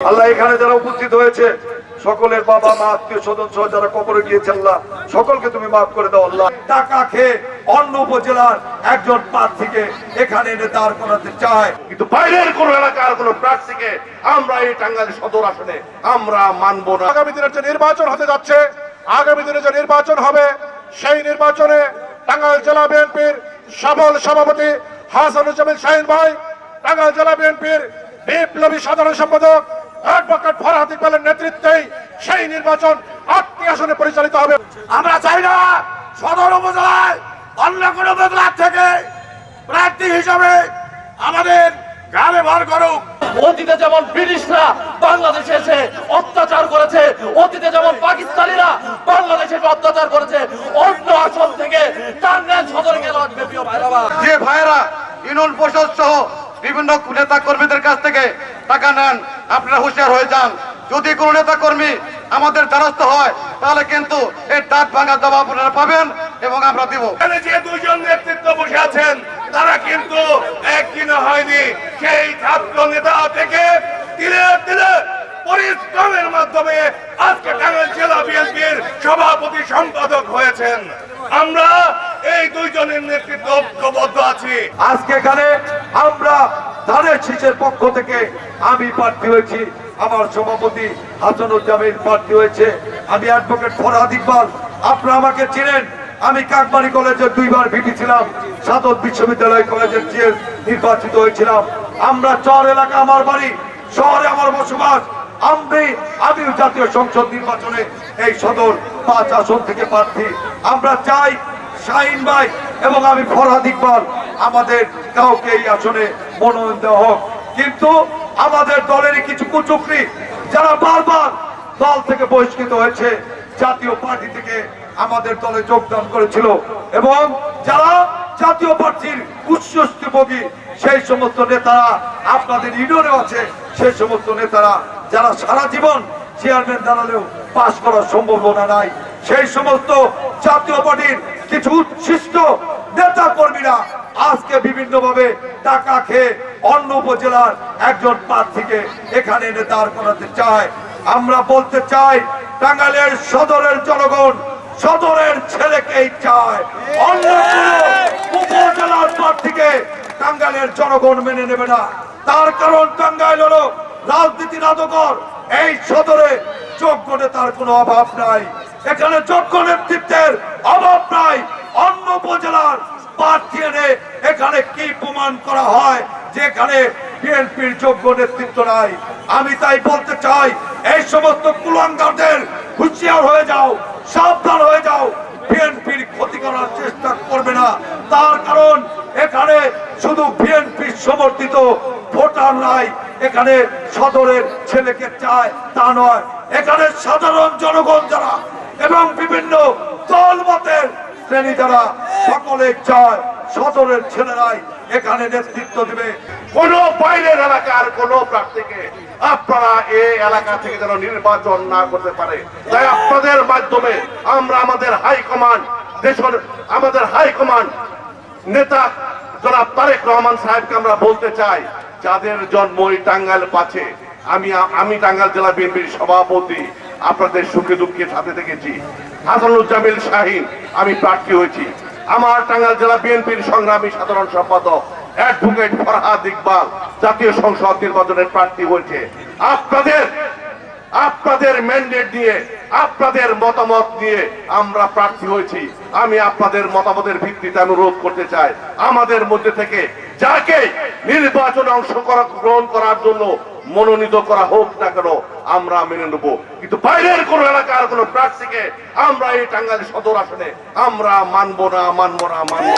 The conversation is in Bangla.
আল্লাহ এখানে যারা উপস্থিত হয়েছে, সকলের বাবা, মা, আত্মীয় স্বজন সহ যারা কবরে গিয়েছে, আল্লাহ সকলকে তুমি মাফ করে দাও, আল্লাহ। টাকা খেয়ে অন্য উপজেলার একজন প্রার্থীকে এখানে এনে দাঁড় করাতে চায়। কিন্তু বাইরের কোন এলাকার কোন প্রার্থীকে আমরা এই টাঙ্গাইল সদর আসনে আমরা মানবো না। আগামী দিনের যে নির্বাচন হতে যাচ্ছে, আগামী দিনে যে নির্বাচন হবে, সেই নির্বাচনে টাঙ্গাইল জেলা বিএনপির সফল সভাপতি হাসানুজ্জামিন শাহিন ভাই, টাঙ্গাইল জেলা বিএনপির বিপ্লবী সাধারণ সম্পাদক অ্যাডভোকেট ফরহাদ ইকবালের নেতৃত্বেই সেই নির্বাচন আটটি আসনে পরিচালিত হবে। আমরা চাই না সদর উপজেলায় অন্য কোনো উপজেলার থেকে প্রার্থী হিসাবে আমাদের গ্রামে ভর করুক। অতীতে যেমন ব্রিটিশরা বাংলাদেশে এসে অত্যাচার করেছে অতীতে যেমন পাকিস্তানিরা বাংলাদেশে এসে অত্যাচার করেছে অন্য আসন থেকে টাঙ্গাইল সদরে গেল যে ভাইয়েরা ইউনিয়ন পরিষদ সহ বিভিন্ন নেতা কর্মীদের কাছ থেকে টাকা নেন আপনারা হুঁশিয়ার হয়ে যান। যদি কোনো নেতা কর্মী আমাদের দ্বারস্থ হয় তাহলে কিন্তু এর দাঁত ভাঙা জবাব আপনারা পাবেন এবং আমরা দিব। যে দুইজন নেতৃত্ব বসে আছেন তারা কিন্তু একদিনে হয়নি। সেই ছাত্র নেতা থেকে তিলে তিলে পরিশ্রমের মাধ্যমে আজকে টাঙ্গাইল জেলা বিএনপির সভাপতি সম্পাদক হয়েছেন। আমরা এই দুইজনের নেতৃত্ব ঐক্যবদ্ধ আছি। আজকে এখানে আমরা ধানের শীষের পক্ষ থেকে আমি প্রার্থী হয়েছি। আমার সভাপতি হাসানুজ্জামিন প্রার্থী হয়েছে। আমি অ্যাডভোকেট ফরহাদ ইকবাল। আপনারা আমাকে চিনেন। আমি কাকবাড়ি কলেজে দুইবার ভিটি ছিলাম। সাদত বিশ্ববিদ্যালয় কলেজের জিএস নির্বাচিত হয়েছিলাম। আমরা চর এলাকা আমার বাড়ি, শহরে আমার বসবাস। আমি আমিও জাতীয় সংসদ নির্বাচনে এই সদর পাঁচ আসন থেকে প্রার্থী। আমরা চাই শাহিন ভাই এবং আমি ফরহাদ ইকবাল। আমাদের কাউকে এই আসনে মনোনয়ন দেওয়া হোক। কিন্তু আমাদের দলের কিছু কুচুকরি যারা বারবার দল থেকে বহিষ্কৃত হয়েছে, জাতীয় পার্টি থেকে আমাদের দলে যোগদান করেছিল এবং যারা জাতীয় পার্টির উচ্চস্থভোগী সেই সমস্ত নেতারা আপনাদের ইউনিয়নে আছে, সেই সমস্ত নেতারা যারা সারা জীবন চেয়ারম্যান দাঁড়ালেও পাশ করার সম্ভাবনা নাই, সেই সমস্ত জাতীয় পার্টির কিছু উচ্ছিষ্ট নেতা কর্মীরা আজকে বিভিন্ন ভাবে টাকা খেয়ে অন্য উপজেলার একজন প্রার্থীকে এখানে এনে দাঁড় করাতে চায়। আমরা বলতে চাই টাঙ্গাইলের সদরের জনগণ, সদরের ছেলেকেই চায়। অন্য উপজেলার প্রার্থীকে টাঙ্গাইলের জনগণ মেনে নেবে না। তার কারণ টাঙ্গাইল হলো রাজনীতি নাটকর এই সদরে যোগ্য নেতার কোনো অভাব নাই। এখানে যোগ্য নেতৃত্বের অভাব নাই। অন্য উপজেলার প্রার্থী এনে এখানে কি প্রমাণ করা হয়? যে এখানে বিএনপির যোগ্য নেতৃত্ব নাই। আমি তাই বলতে চাই, এই সমস্ত কুলাঙ্গারদের হুঁশিয়ার হয়ে যাও, সাবধান হয়ে যাও। বিএনপির ক্ষতি করার চেষ্টা করবে না। তার কারণ, এখানে শুধু বিএনপির সমর্থিত ভোটার নাই। এখানে সদরের ছেলেকে চায়, তা নয়। এখানে সাধারণ জনগণ যারা এবং বিভিন্ন দল মতের শ্রেণি যারা সকলে চায় সদরের ছেলেরাই এখানে নেতৃত্ব দেবে। কোন বাইরের এলাকার কোন প্রার্থীকে আপনারা এই এলাকা থেকে যেন নির্বাচন না করতে পারে। তাই আপনাদের মাধ্যমে আমরা আমাদের হাইকমান্ড, দেশের আমাদের হাইকমান্ড নেতা জনাব তারেক রহমান সাহেবকে আমরা বলতে চাই, যাদের জন্ম এই টাঙ্গাইল পাচ্ছে আমি আমি টাঙ্গাইল জেলা বিএনপির সভাপতি, আপনাদের সুখে দুঃখে সাথে থেকেছি হাসানুজ্জামিল শাহিন, আমি প্রার্থী হয়েছি। আমার টাঙ্গাইল জেলা বিএনপির সংগ্রামী সাধারণ সম্পাদক অ্যাডভোকেট ফরহাদ ইকবাল, জাতীয় সংসদ নির্বাচনের প্রার্থী হয়েছে। আপনাদের আপনাদের ম্যান্ডেট দিয়ে, আপনাদের মতামত দিয়ে আমরা প্রার্থী হয়েছি। আমি আপনাদের মতামতের ভিত্তিতে অনুরোধ করতে চাই। আমাদের মধ্যে থেকে যাকে নির্বাচনে অংশগ্রহণ গ্রহণ করার জন্য মনোনীত করা হোক না কেন, আমরা মেনে নেব। কিন্তু বাইরের কোন এলাকার কোন প্রার্থীকে আমরা এই টাঙ্গাইল সদর আসনে আমরা মানবো না মানবো না, মানবো